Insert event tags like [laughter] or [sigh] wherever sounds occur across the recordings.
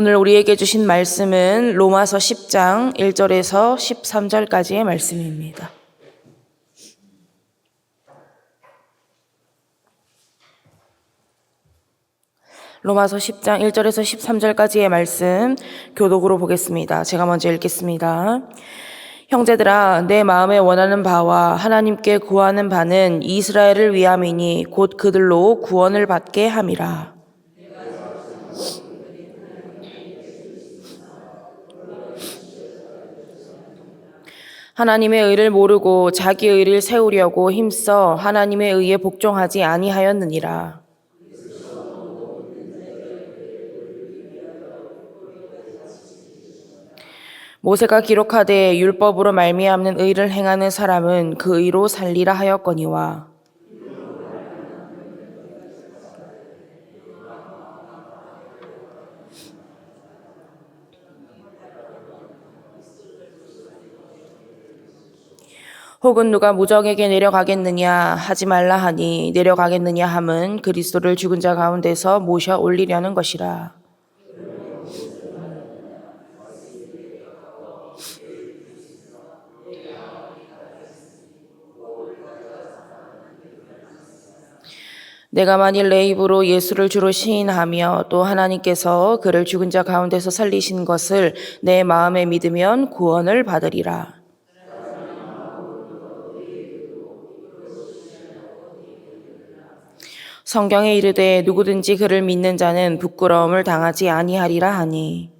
오늘 우리에게 주신 말씀은 로마서 10장 1절에서 13절까지의 말씀입니다. 로마서 10장 1절에서 13절까지의 말씀 교독으로 보겠습니다. 제가 먼저 읽겠습니다. 형제들아 내 마음에 원하는 바와 하나님께 구하는 바는 이스라엘을 위함이니 곧 그들로 구원을 받게 함이라. 하나님의 의를 모르고 자기 의를 세우려고 힘써 하나님의 의에 복종하지 아니하였느니라. 모세가 기록하되 율법으로 말미암는 의를 행하는 사람은 그 의로 살리라 하였거니와 혹은 누가 무적에게 내려가겠느냐 하지 말라 하니 내려가겠느냐 함은 그리스도를 죽은 자 가운데서 모셔 올리려는 것이라. 내가 만일 내 입으로 예수를 주로 시인하며 또 하나님께서 그를 죽은 자 가운데서 살리신 것을 내 마음에 믿으면 구원을 받으리라. 성경에 이르되 누구든지 그를 믿는 자는 부끄러움을 당하지 아니하리라 하니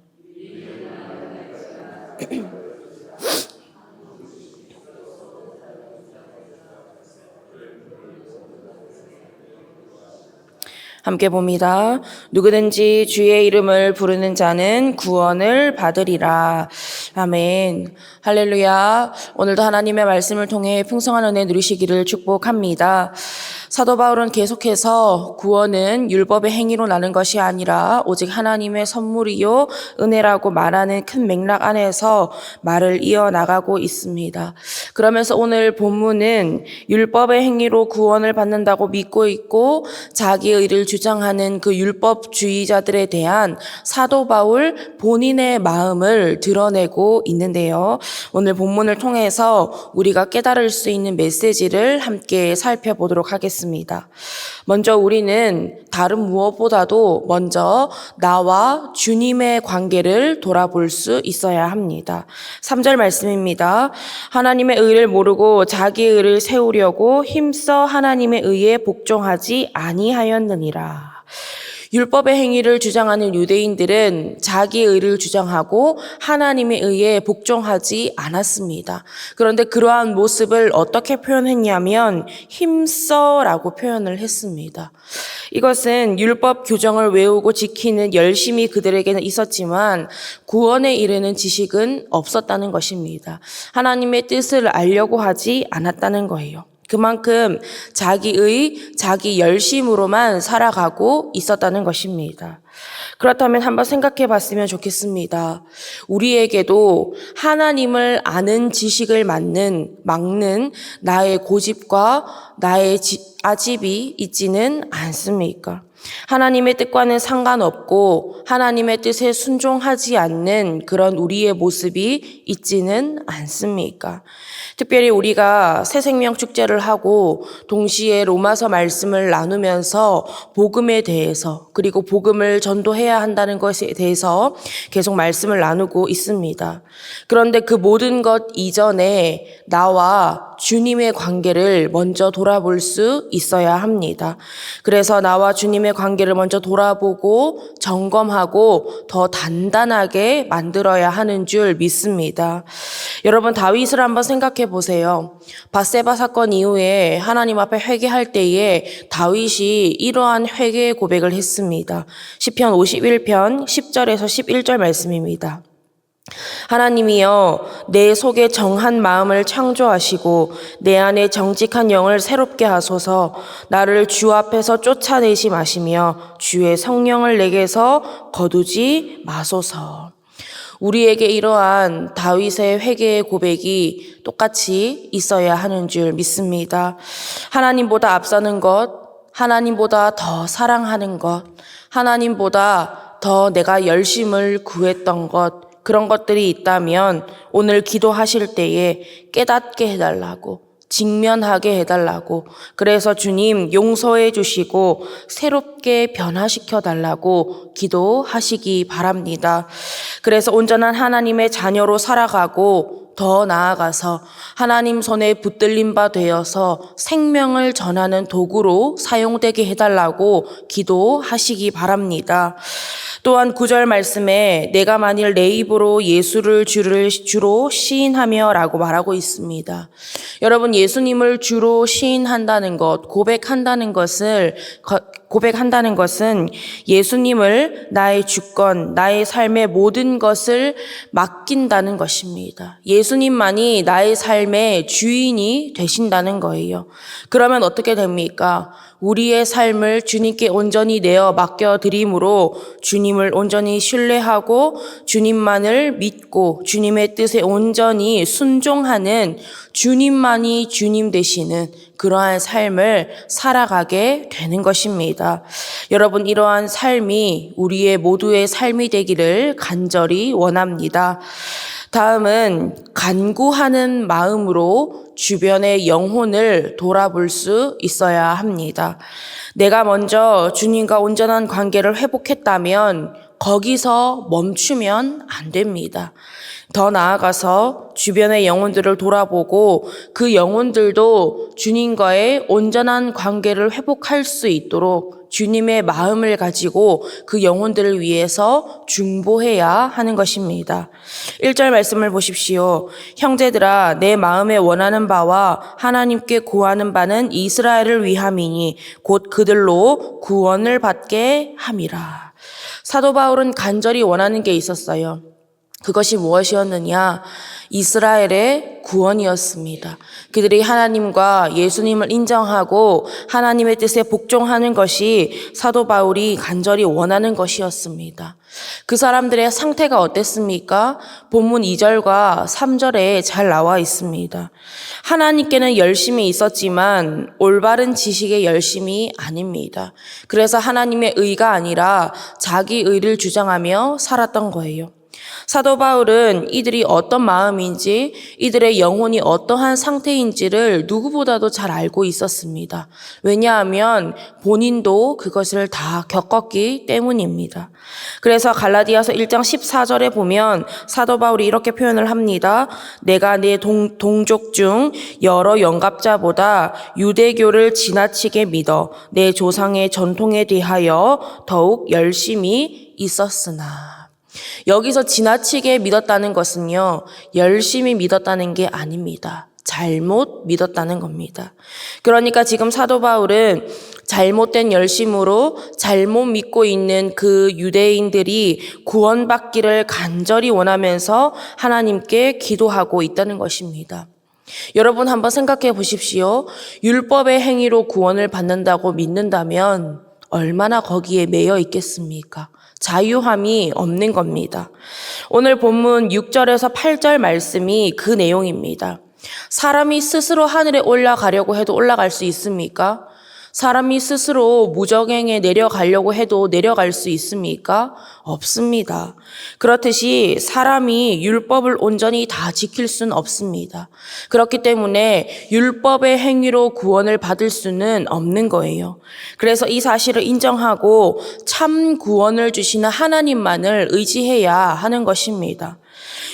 [clears throat] 함께 봅니다. 누구든지 주의 이름을 부르는 자는 구원을 받으리라. 아멘. 할렐루야. 오늘도 하나님의 말씀을 통해 풍성한 은혜 누리시기를 축복합니다. 사도 바울은 계속해서 구원은 율법의 행위로 나는 것이 아니라 오직 하나님의 선물이요 은혜라고 말하는 큰 맥락 안에서 말을 이어나가고 있습니다. 그러면서 오늘 본문은 율법의 행위로 구원을 받는다고 믿고 있고 자기 의를 주장하는 그 율법주의자들에 대한 사도 바울 본인의 마음을 드러내고 있는데요. 오늘 본문을 통해서 우리가 깨달을 수 있는 메시지를 함께 살펴보도록 하겠습니다. 먼저 우리는 다른 무엇보다도 먼저 나와 주님의 관계를 돌아볼 수 있어야 합니다. 3절 말씀입니다. 하나님의 의를 모르고 자기 의를 세우려고 힘써 하나님의 의에 복종하지 아니하였느니라. 율법의 행위를 주장하는 유대인들은 자기 의를 주장하고 하나님의 의에 복종하지 않았습니다. 그런데 그러한 모습을 어떻게 표현했냐면 힘써라고 표현을 했습니다. 이것은 율법 규정을 외우고 지키는 열심이 그들에게는 있었지만 구원에 이르는 지식은 없었다는 것입니다. 하나님의 뜻을 알려고 하지 않았다는 거예요. 그만큼 자기의 자기 열심으로만 살아가고 있었다는 것입니다. 그렇다면 한번 생각해 봤으면 좋겠습니다. 우리에게도 하나님을 아는 지식을 막는, 막는 나의 고집과 나의 지, 아집이 있지는 않습니까? 하나님의 뜻과는 상관없고 하나님의 뜻에 순종하지 않는 그런 우리의 모습이 있지는 않습니까? 특별히 우리가 새 생명 축제를 하고 동시에 로마서 말씀을 나누면서 복음에 대해서 그리고 복음을 전도해야 한다는 것에 대해서 계속 말씀을 나누고 있습니다. 그런데 그 모든 것 이전에 나와 주님의 관계를 먼저 돌아볼 수 있어야 합니다. 그래서 나와 주님의 관계를 먼저 돌아보고 점검하고 더 단단하게 만들어야 하는 줄 믿습니다. 여러분 다윗을 한번 생각해 보세요. 바세바 사건 이후에 하나님 앞에 회개할 때에 다윗이 이러한 회개의 고백을 했습니다. 시편 51편 10절에서 11절 말씀입니다. 하나님이여 내 속에 정한 마음을 창조하시고 내 안에 정직한 영을 새롭게 하소서 나를 주 앞에서 쫓아내지 마시며 주의 성령을 내게서 거두지 마소서. 우리에게 이러한 다윗의 회개의 고백이 똑같이 있어야 하는 줄 믿습니다. 하나님보다 앞서는 것, 하나님보다 더 사랑하는 것, 하나님보다 더 내가 열심을 구했던 것, 그런 것들이 있다면 오늘 기도하실 때에 깨닫게 해달라고, 직면하게 해달라고, 그래서 주님 용서해 주시고 새롭게 변화시켜 달라고 기도하시기 바랍니다. 그래서 온전한 하나님의 자녀로 살아가고 더 나아가서 하나님 손에 붙들린 바 되어서 생명을 전하는 도구로 사용되게 해달라고 기도하시기 바랍니다. 또한 구절 말씀에 내가 만일 내 입으로 예수를 주를 주로 시인하며 라고 말하고 있습니다. 여러분 예수님을 주로 시인한다는 것, 고백한다는 것을 고백한다는 것은 예수님을 나의 주권, 나의 삶의 모든 것을 맡긴다는 것입니다. 예수님만이 나의 삶의 주인이 되신다는 거예요. 그러면 어떻게 됩니까? 우리의 삶을 주님께 온전히 내어 맡겨드림으로 주님을 온전히 신뢰하고 주님만을 믿고 주님의 뜻에 온전히 순종하는 주님만이 주님 되시는 그러한 삶을 살아가게 되는 것입니다. 여러분, 이러한 삶이 우리의 모두의 삶이 되기를 간절히 원합니다. 다음은 간구하는 마음으로 주변의 영혼을 돌아볼 수 있어야 합니다. 내가 먼저 주님과 온전한 관계를 회복했다면 거기서 멈추면 안 됩니다. 더 나아가서 주변의 영혼들을 돌아보고 그 영혼들도 주님과의 온전한 관계를 회복할 수 있도록 주님의 마음을 가지고 그 영혼들을 위해서 중보해야 하는 것입니다. 1절 말씀을 보십시오. 형제들아, 내 마음에 원하는 바와 하나님께 구하는 바는 이스라엘을 위함이니 곧 그들로 구원을 받게 함이라. 사도 바울은 간절히 원하는 게 있었어요. 그것이 무엇이었느냐? 이스라엘의 구원이었습니다. 그들이 하나님과 예수님을 인정하고 하나님의 뜻에 복종하는 것이 사도 바울이 간절히 원하는 것이었습니다. 그 사람들의 상태가 어땠습니까? 본문 2절과 3절에 잘 나와 있습니다. 하나님께는 열심히 있었지만 올바른 지식의 열심이 아닙니다. 그래서 하나님의 의가 아니라 자기 의를 주장하며 살았던 거예요. 사도 바울은 이들이 어떤 마음인지 이들의 영혼이 어떠한 상태인지를 누구보다도 잘 알고 있었습니다. 왜냐하면 본인도 그것을 다 겪었기 때문입니다. 그래서 갈라디아서 1장 14절에 보면 사도 바울이 이렇게 표현을 합니다. 내가 내 동, 동족 중 여러 영갑자보다 유대교를 지나치게 믿어 내 조상의 전통에 대하여 더욱 열심히 있었으나. 여기서 지나치게 믿었다는 것은요, 열심히 믿었다는 게 아닙니다. 잘못 믿었다는 겁니다. 그러니까 지금 사도 바울은 잘못된 열심으로 잘못 믿고 있는 그 유대인들이 구원받기를 간절히 원하면서 하나님께 기도하고 있다는 것입니다. 여러분 한번 생각해 보십시오. 율법의 행위로 구원을 받는다고 믿는다면 얼마나 거기에 매여 있겠습니까? 자유함이 없는 겁니다. 오늘 본문 6절에서 8절 말씀이 그 내용입니다. 사람이 스스로 하늘에 올라가려고 해도 올라갈 수 있습니까? 사람이 스스로 무정행에 내려가려고 해도 내려갈 수 있습니까? 없습니다. 그렇듯이 사람이 율법을 온전히 다 지킬 수는 없습니다. 그렇기 때문에 율법의 행위로 구원을 받을 수는 없는 거예요. 그래서 이 사실을 인정하고 참 구원을 주시는 하나님만을 의지해야 하는 것입니다.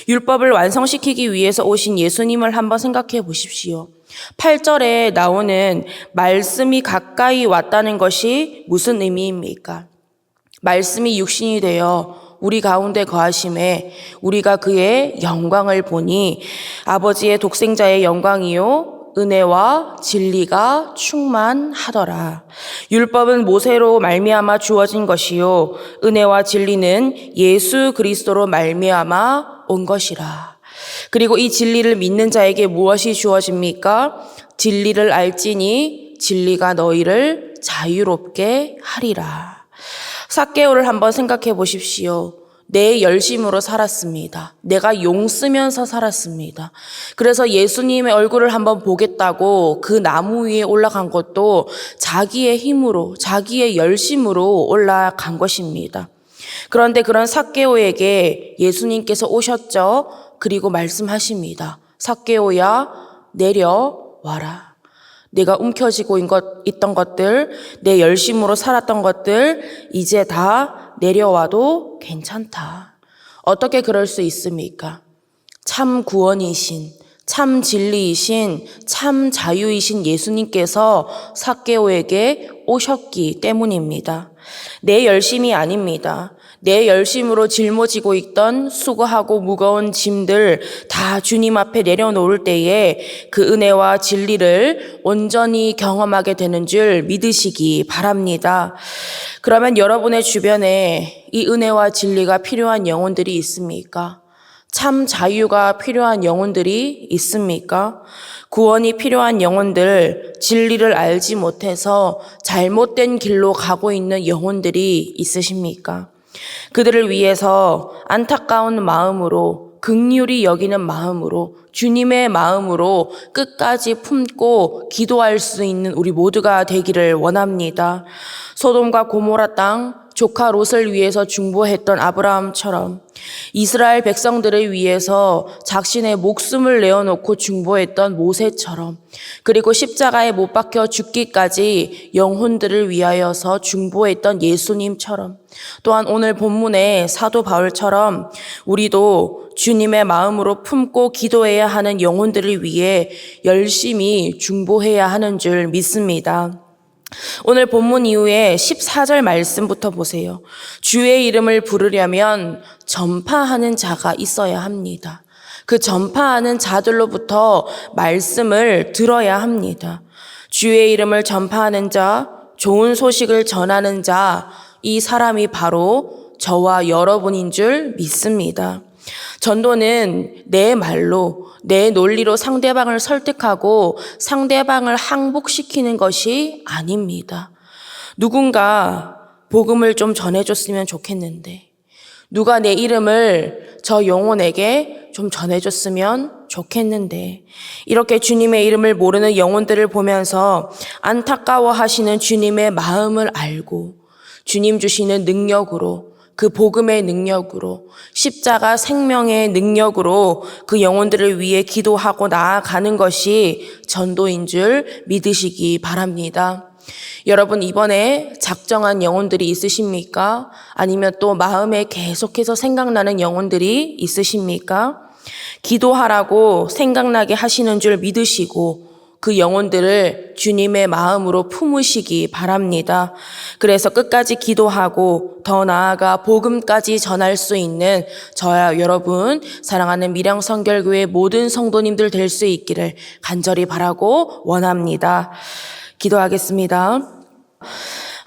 율법을 완성시키기 위해서 오신 예수님을 한번 생각해 보십시오. 8절에 나오는 말씀이 가까이 왔다는 것이 무슨 의미입니까? 말씀이 육신이 되어 우리 가운데 거하심에 우리가 그의 영광을 보니 아버지의 독생자의 영광이요 은혜와 진리가 충만하더라. 율법은 모세로 말미암아 주어진 것이요 은혜와 진리는 예수 그리스도로 말미암아 온 것이라. 그리고 이 진리를 믿는 자에게 무엇이 주어집니까? 진리를 알지니 진리가 너희를 자유롭게 하리라. 사개오를 한번 생각해 보십시오. 내 열심으로 살았습니다. 내가 용 쓰면서 살았습니다. 그래서 예수님의 얼굴을 한번 보겠다고 그 나무 위에 올라간 것도 자기의 힘으로, 자기의 열심으로 올라간 것입니다. 그런데 그런 삭개오에게 예수님께서 오셨죠. 그리고 말씀하십니다. 삭개오야 내려와라. 내가 움켜쥐고 있던 것들, 내 열심으로 살았던 것들, 이제 다 내려와도 괜찮다. 어떻게 그럴 수 있습니까? 참 구원이신, 참 진리이신, 참 자유이신 예수님께서 삭개오에게 오셨기 때문입니다. 내 열심이 아닙니다. 내 열심으로 짊어지고 있던 수고하고 무거운 짐들 다 주님 앞에 내려놓을 때에 그 은혜와 진리를 온전히 경험하게 되는 줄 믿으시기 바랍니다. 그러면 여러분의 주변에 이 은혜와 진리가 필요한 영혼들이 있습니까? 참 자유가 필요한 영혼들이 있습니까? 구원이 필요한 영혼들, 진리를 알지 못해서 잘못된 길로 가고 있는 영혼들이 있으십니까? 그들을 위해서 안타까운 마음으로 극률이 여기는 마음으로 주님의 마음으로 끝까지 품고 기도할 수 있는 우리 모두가 되기를 원합니다. 소돔과 고모라 땅 조카 롯을 위해서 중보했던 아브라함처럼 이스라엘 백성들을 위해서 자신의 목숨을 내어놓고 중보했던 모세처럼 그리고 십자가에 못 박혀 죽기까지 영혼들을 위하여서 중보했던 예수님처럼 또한 오늘 본문의 사도 바울처럼 우리도 주님의 마음으로 품고 기도해야 하는 영혼들을 위해 열심히 중보해야 하는 줄 믿습니다. 오늘 본문 이후에 14절 말씀부터 보세요. 주의 이름을 부르려면 전파하는 자가 있어야 합니다. 그 전파하는 자들로부터 말씀을 들어야 합니다. 주의 이름을 전파하는 자, 좋은 소식을 전하는 자, 이 사람이 바로 저와 여러분인 줄 믿습니다. 전도는 내 말로, 내 논리로 상대방을 설득하고 상대방을 항복시키는 것이 아닙니다. 누군가 복음을 좀 전해줬으면 좋겠는데, 누가 내 이름을 저 영혼에게 좀 전해줬으면 좋겠는데, 이렇게 주님의 이름을 모르는 영혼들을 보면서 안타까워 하시는 주님의 마음을 알고, 주님 주시는 능력으로, 그 복음의 능력으로 십자가 생명의 능력으로 그 영혼들을 위해 기도하고 나아가는 것이 전도인 줄 믿으시기 바랍니다. 여러분 이번에 작정한 영혼들이 있으십니까? 아니면 또 마음에 계속해서 생각나는 영혼들이 있으십니까? 기도하라고 생각나게 하시는 줄 믿으시고 그 영혼들을 주님의 마음으로 품으시기 바랍니다. 그래서 끝까지 기도하고 더 나아가 복음까지 전할 수 있는 저야 여러분 사랑하는 미량 성결교회 모든 성도님들 될 수 있기를 간절히 바라고 원합니다. 기도하겠습니다.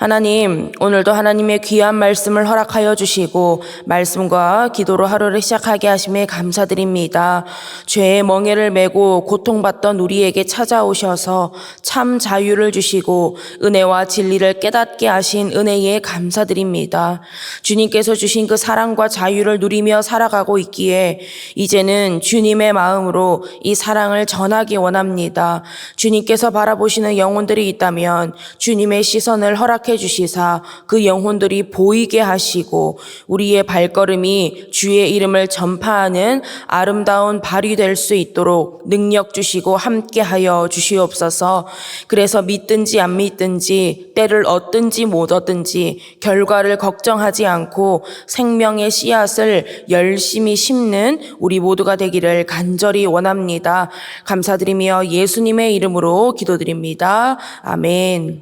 하나님, 오늘도 하나님의 귀한 말씀을 허락하여 주시고, 말씀과 기도로 하루를 시작하게 하심에 감사드립니다. 죄의 멍에를 메고 고통받던 우리에게 찾아오셔서 참 자유를 주시고, 은혜와 진리를 깨닫게 하신 은혜에 감사드립니다. 주님께서 주신 그 사랑과 자유를 누리며 살아가고 있기에, 이제는 주님의 마음으로 이 사랑을 전하기 원합니다. 주님께서 바라보시는 영혼들이 있다면, 주님의 시선을 허락해 주시사 그 영혼들이 보이게 하시고 우리의 발걸음이 주의 이름을 전파하는 아름다운 발이 될 수 있도록 능력 주시고 함께하여 주시옵소서. 그래서 믿든지 안 믿든지 때를 얻든지 못 얻든지 결과를 걱정하지 않고 생명의 씨앗을 열심히 심는 우리 모두가 되기를 간절히 원합니다. 감사드리며 예수님의 이름으로 기도드립니다. 아멘.